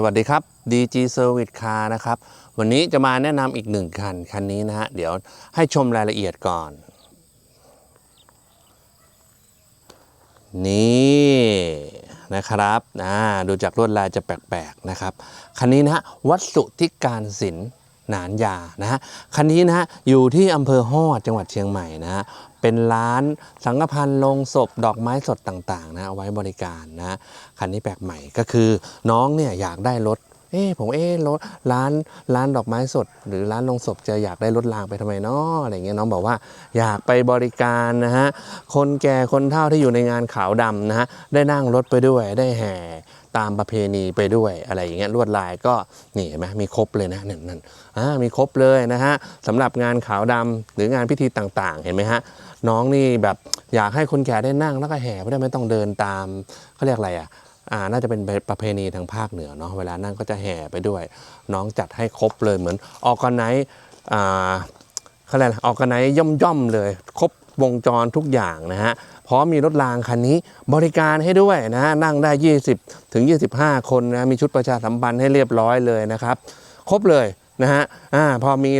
สวัสดีครับ DG Service Car นะครับ วันนี้จะมาแนะนำอีกหนึ่งคัน คันนี้นะฮะ เดี๋ยวให้ชมรายละเอียดก่อน นี่นะครับอ่าดูจากลวดลายจะแปลกๆนะครับ คันนี้นะฮะ วัดสุทธิการศิลป์ หนานยานะฮะคันนี้นะฮะอยู่ที่อำเภอฮอดจังหวัดเชียงใหม่นะฮะเป็นร้านสังฆพันธ์ลงศพดอกไม้สดต่างๆนะเอาไว้บริการนะฮะคันนี้แปลกใหม่ก็คือน้องเนี่ยอยากได้รถ เอ๊ผมเอ๊รถร้านร้านดอกไม้สด หรือร้านลงศพจะอยากได้รถรางไปทำไมเนาะอะไรเงี้ยน้องบอกว่าอยากไปบริการนะฮะคนแก่คนเฒ่าที่อยู่ในงานขาวดำนะฮะได้นั่งรถไปด้วยได้แห่ตามประเพณีไปด้วยอะไรอย่างเงี้ยลวดลายก็นี่เห็นไหมมีครบเลยนะนั่นนั่นอ่ามีครบเลยนะฮะสำหรับงานขาวดำหรืองานพิธีต่างๆ เห็นไหมฮะน้องนี่แบบอยากให้คนแก่ได้นั่งแล้วก็แห่ไปได้ไม่ต้องเดินตามเขาเรียกอะไรอะอ่า น่าจะเป็นประเพณีทางภาคเหนือเนาะเวลานั่งก็จะแห่ไปด้วย น้องจัดให้ครบเลยเหมือนออกกันไนอ่าเขาเรียกอะออกกันไนย่อมย่อมๆเลย ครบวงจรทุกอย่างนะฮะพร้อมมีรถรางคันนี้บริการให้ด้วยนะฮะนั่งได้ 20 ถึง 25 คนนะมีชุดประชาสัมพันธ์ให้เรียบร้อยเลยนะครับ ครบเลยนะฮะอ่าพอมี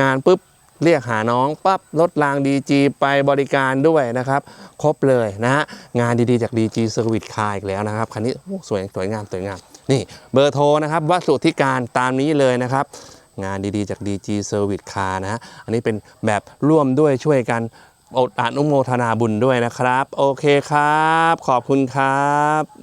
งานปุ๊บ เรียกหาน้องปั๊บรถรางดีจีไปบริการด้วยนะครับ ครบเลยนะฮะงานดีๆ จาก DG Service Car อีกแล้วนะครับ คันนี้สวยสวยงามสวยงาม นี่เบอร์โทรนะครับวัดสุทธิการตามนี้เลยนะครับ งานดีๆจาก DG Service Car นะฮะอันนี้เป็นแบบร่วมด้วยช่วยกันอดอนุโมทนาบุญด้วยนะครับ โอเคครับ ขอบคุณครับ